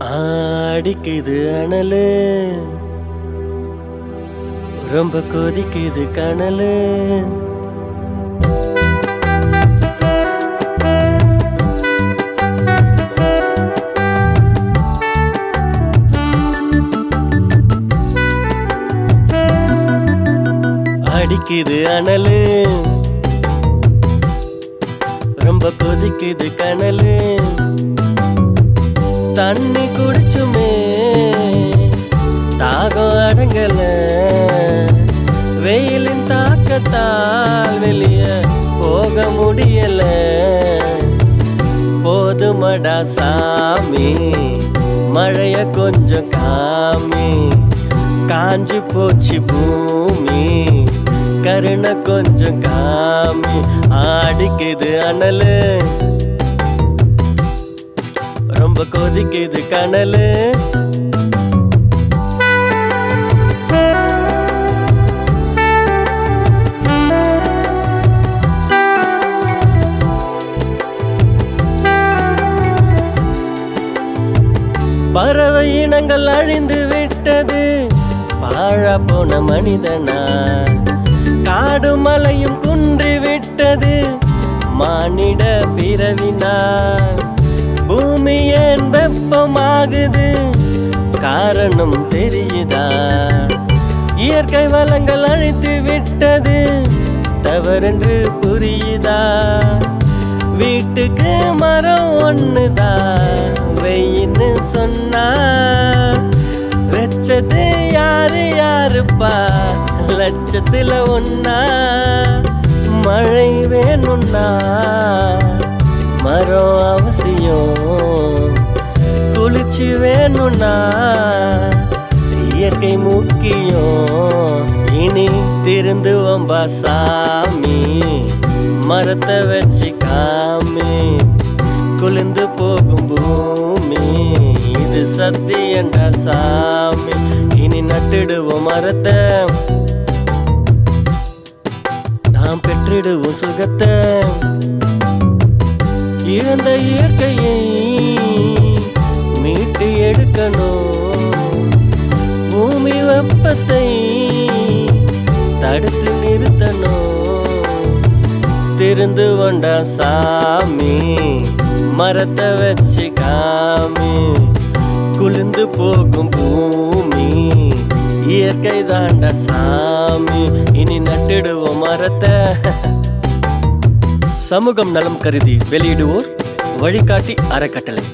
அடிக்குது அனலு. ரொம்ப கொதிக்குது கனலு. அடிக்குது அனலு. ரொம்ப கொதிக்குது கனலு. தண்ணி குடிச்சுமே. தாகம் அடங்கல. வெயிலின் தாக்கத்தால் வெளிய போக முடியல. போதுமடா சாமி மழைய கொஞ்சம் காமி. காஞ்சி போச்சு பூமி கருணை கொஞ்சம் காமி. ஆடிக்குது அனலு. ரொம்ப கொதிக்குது கனலு. பறவை இனங்கள் அழிந்து விட்டது. பாழ போன மனிதனா? காடு மலையும் குன்றி விட்டது. மானிட பிறவி ஆகுது. காரணம் தெரியுதா? இயற்கை வளங்கள் அழித்து விட்டது. தவறென்று புரியுதா? வீட்டுக்கு மரம் ஒண்ணுதான் வெயின்னு சொன்னா? வெச்சது யாரு யாருப்பா? லட்சத்துல ஒன்னா மழை வேணும்னா? மரம் அவசியம். குளிச்சு வேணும்னா இயற்கை முக்கியம். இனி திருந்து வம்பா சாமி மரத்தை வச்சு காமி. குளிந்து போகும் பூமி. இது சத்தியண்டா சாமி இனி நட்டுடுவோம் மரத்தை. நாம் பெற்றிடுவோம் சுகத்தை. இழந்த இயற்கையை எடுக்கணும் பூமி வெப்பத்தை தடுத்து நிறுத்தணும் திருந்து கொண்டா சாமி மரத்தை வச்சு காமி குளிர்ந்து போகும் பூமி இயற்கை தாண்ட சாமி இனி நட்டிடுவோம் மரத்தை. சமூகம் நலம் கருதி வெளியிடுவோர் வழிகாட்டி அறக்கட்டளை.